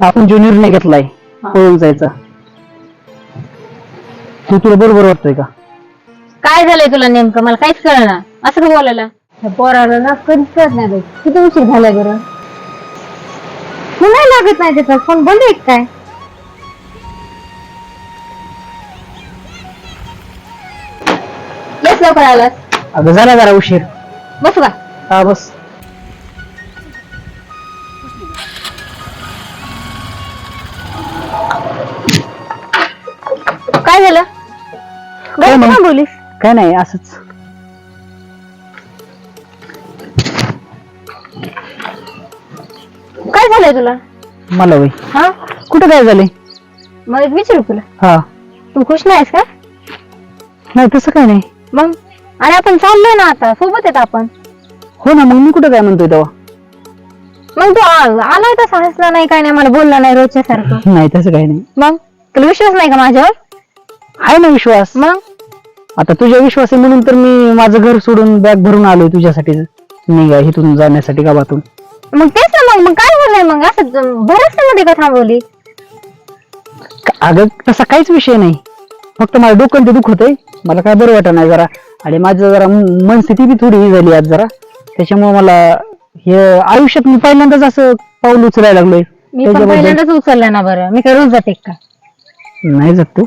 आपण जो निर्णय घेतलाय. पळून जायचा. तू तुला बरोबर वाटतोय का? काय झालंय तुला नेमकं? मला काहीच कळना. असं का बोलायला? त्या पोराला ना कधीच कळत नाही बाई. किती उशीर झालाय बरं? नाही लागत नाही त्याचा. फोन बंद आहे काय? येस लवकर आलास. अगं झाला जरा उशीर. बसू का? हा बस. काय झालं? काय नाही. का बोलीस काय नाही असंच. काय झालंय तुला? मला वय. हा? कुठं काय झालंय? मग एक विचारू तुला. हा. तू खुश नाहीस का? नाही तसं काय नाही. मग? आणि आपण चाललोय ना आता सोबत येत आपण. हो ना मग मी कुठं काय म्हणतोय तेव्हा? मग तू आ- आलाय तसा हसला नाही काय नाही मला बोलला नाही रोजच्या सारखं नाही तसं काय नाही. मग? तुला विश्वास नाही का माझ्यावर? आहे ना विश्वास? मग? आता तुझ्या विश्वास आहे म्हणून तर मी माझं घर सोडून बॅग भरून आलोय तुझ्यासाठी. निघा इथून जाण्यासाठी गावातून. मग तेच ना मग मग काय झालंय मग? असं बरंच मध्ये का थांबवली अगं तसा काहीच विषय नाही. फक्त मला डोकं ते दुखत आहे मला काय बरं वाटत नाही जरा. आणि माझं जरा मनस्थिती बी थोडी ही झाली आज जरा. त्याच्यामुळे मला हे आयुष्यात मी पहिल्यांदाच असं पाऊल उचलायला लागलोय. मी पण त्याच्याबद्दल- पहिल्यांदाच उचललं ना बरं. मी काय रोज जाते का? नाही जात तू.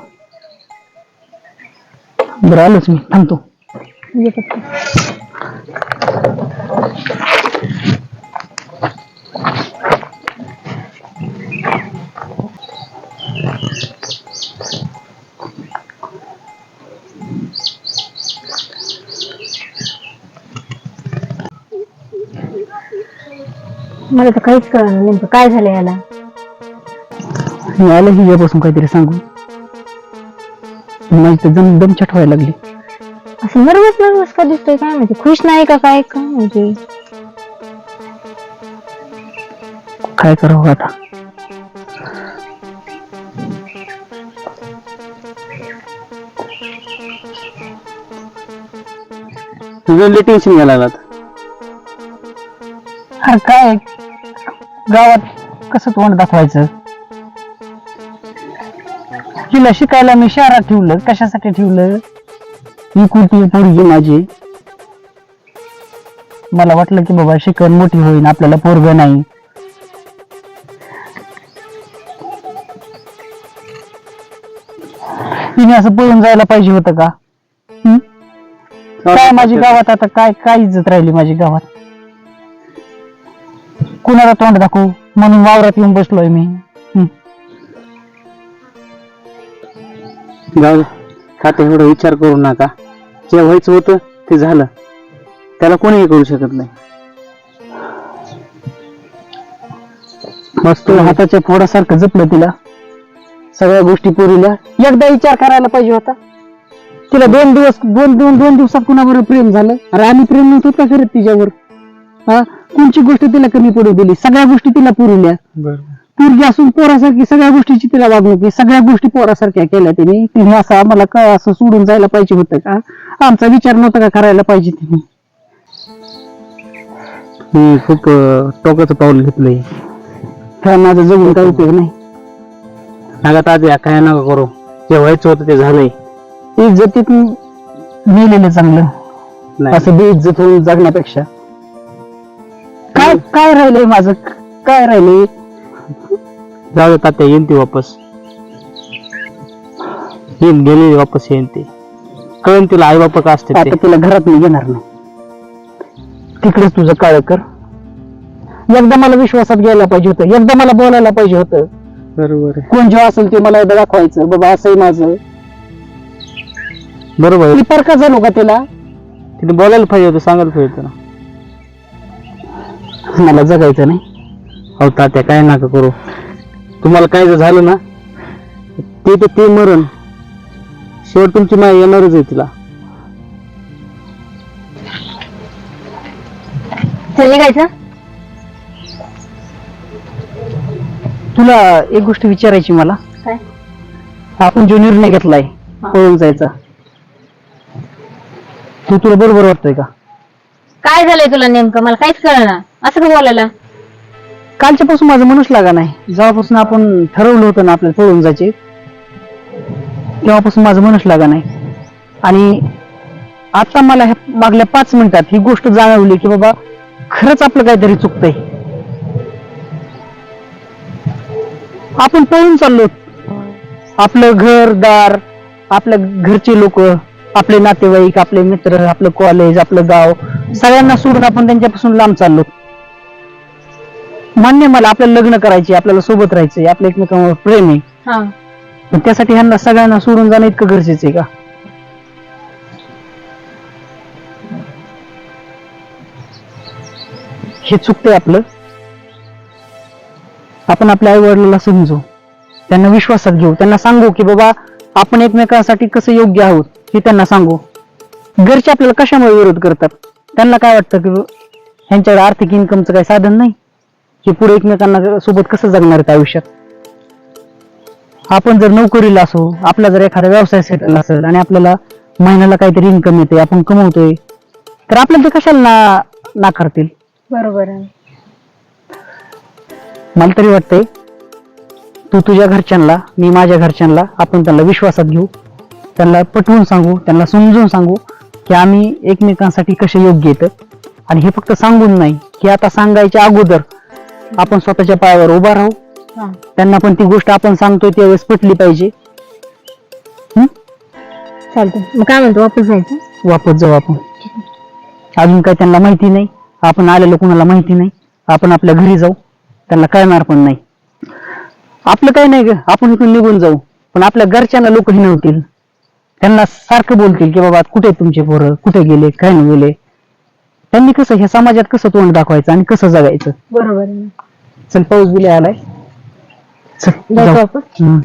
बरं आलोच मी. थांबतो. मला तर काहीच कळलं नेमकं काय झालं याला. मी आलं हिच्यापासून काहीतरी सांगू. माझी जम दम व्हायला लागली. असं नर्वस नर्वस का दिसतोय? काय माहिती? खुश नाही का काय? काय माहिती? काय करावं आता? तुझं टेन्शन घ्यायला लागलात अरे काय? गावात कसं तोंड दाखवायचं? तिला शिकायला मी शहरात ठेवलं कशासाठी ठेवलं? ही कुठली पोरगी माझी. मला वाटलं की बाबा शिकवण मोठी होईल आपल्याला पोरग नाही. तिने असं पळून जायला पाहिजे होतं का? हं? काय माझी गावात आता काय काय इज्जत राहिली माझी गावात? कुणाला तोंड दाखवू? म्हणून वावरात येऊन बसलोय मी. हं. जाऊ. आता एवढा विचार करू नका. जे व्हायचं होतं ते झालं. त्याला कोणीही करू शकत नाही. मस्त हाताच्या फोडासारखं जपलं तिला. सगळ्या गोष्टी पुरवल्या एकदा विचार करायला पाहिजे होता. तिला दोन दिवस दोन दोन दोन दिवसात कुणाबरोबर प्रेम झालं? अरे आम्ही प्रेम नव्हतो का करत तिच्यावर? हा? कोणची गोष्ट तिला कमी पडू दिली? सगळ्या गोष्टी तिला पुरवल्या पोरगी असून पोरासारखी सगळ्या गोष्टीची तिला वागणूक आहे. सगळ्या गोष्टी पोरासारख्या केल्या तिने. तिने असं आम्हाला का असं सोडून जायला पाहिजे होतं का? आमचा विचार नव्हता का करायला पाहिजे तिने? मी खूप अं, टोकाचं पाऊल घेतलंय. हा माझा जगून काही उपयोग नाही. नका तात्या काय नका करू? जे व्हायचं होतं ते झालंय. इज्जतीत मेलेलं चांगलं. नाही. असं बेइज्जत होऊन जगण्यापेक्षा. काय काय राहिलंय माझं? काय राहिलंय? जाऊ दे तात्या येईन ती वापस. येईन गेलेली वापस येईन ती. कळण तिला आई बापा का असते आता तिला घरात मी घेणार नाही. तिकडेच तुझं काळ कर. एकदा मला विश्वासात घ्यायला पाहिजे होतं. एकदा मला बोलायला पाहिजे होतं. बरोबर आहे. कोण जेव्हा असेल ते मला एकदा दाखवायचं. बाबा असंही माझं. बरोबर आहे. मी परका झालो का तिला? तिने बोलायला पाहिजे होतं सांगायला पाहिजे होतं ना. मला जगायचं नाही. हो तात्या काय नका करू. तुम्हाला काय जर झालं ना ते तर ते मरण. शेवट तुमची माय येणारच आहे तिला. चल निघायचं. तुला एक गोष्ट विचारायची मला. काय? आपण जो निर्णय घेतलाय पळून जायचा. तू तुला बरोबर वाटतोय का? काय झालंय तुला नेमकं? मला काहीच कळना असं का बोलायला? कालच्यापासून माझं मनच लागा नाही. जेव्हापासून आपण ठरवलं होतं ना आपल्याला पळून जायचे तेव्हापासून माझं मनच लागा नाही. आणि आता मला ह्या मागल्या पाच मिनिटात ही गोष्ट जाणवली की बाबा खरंच आपलं काहीतरी चुकतंय. आपण पळून चाललो. आपलं घर दार आपल्या घरचे लोक आपले नातेवाईक आपले मित्र आपलं कॉलेज आपलं गाव सगळ्यांना सोडून आपण त्यांच्यापासून लांब चाललो. मान्य मला आपल्याला लग्न करायचे आपल्याला सोबत राहायचंय आपल्या एकमेकांवर प्रेम आहे. हा. पण त्यासाठी ह्यांना सगळ्यांना सोडून जाणं इतकं गरजेचं आहे का? हे चुकतंय आपलं. आपण आपल्या आई वडिलांना समजू त्यांना विश्वासात घेऊ त्यांना सांगू की बाबा आपण एकमेकांसाठी कसं योग्य आहोत हे त्यांना सांगू. घरचे आपल्याला कशामुळे विरोध करतात? त्यांना काय वाटतं की ह्यांच्याकडे आर्थिक इन्कमचं काही साधन नाही? की पुढे एकमेकांना सोबत कसं जगणार आहेत आयुष्यात? आपण जर नोकरीला असो आपला जर एखादा व्यवसाय सेटल असेल आणि आपल्याला महिन्याला काहीतरी इन्कम येते आपण कमवतोय तर आपल्याला ते कशाला ना नाकारतील? बरोबर आहे. मला तरी वाटतंय तू तुझ्या घरच्यांना मी माझ्या घरच्यांना आपण त्यांना विश्वासात घेऊ त्यांना पटवून सांगू त्यांना समजून सांगू की आम्ही एकमेकांसाठी कसे योग्य येतं आणि हे फक्त सांगून नाही की आता सांगायच्या अगोदर आपण स्वतःच्या पायावर उभा राहू. हा. त्यांना पण ती गोष्ट आपण सांगतोय त्यावेळेस पटली पाहिजे. चालतं मग काय म्हणतो वापस जायचं? वापस जाऊ आपण. अजून काही त्यांना माहिती नाही. आपण आलेलो कुणाला माहिती नाही. आपण आपल्या घरी जाऊ. त्यांना कळणार पण नाही. आपलं काही नाही ग. आपण इथून निघून जाऊ. पण आपल्या घरच्यांना लोक हिनवतील त्यांना सारखं बोलतील की बाबा कुठे आहेत तुमचे पोरं? कुठे गेले? काय नाही गेले? त्यांनी कसं ह्या समाजात कसं तोंड दाखवायचं आणि कसं जगायचं? बरोबर आहे. चल पाऊस बिले आलाय चल, आपण.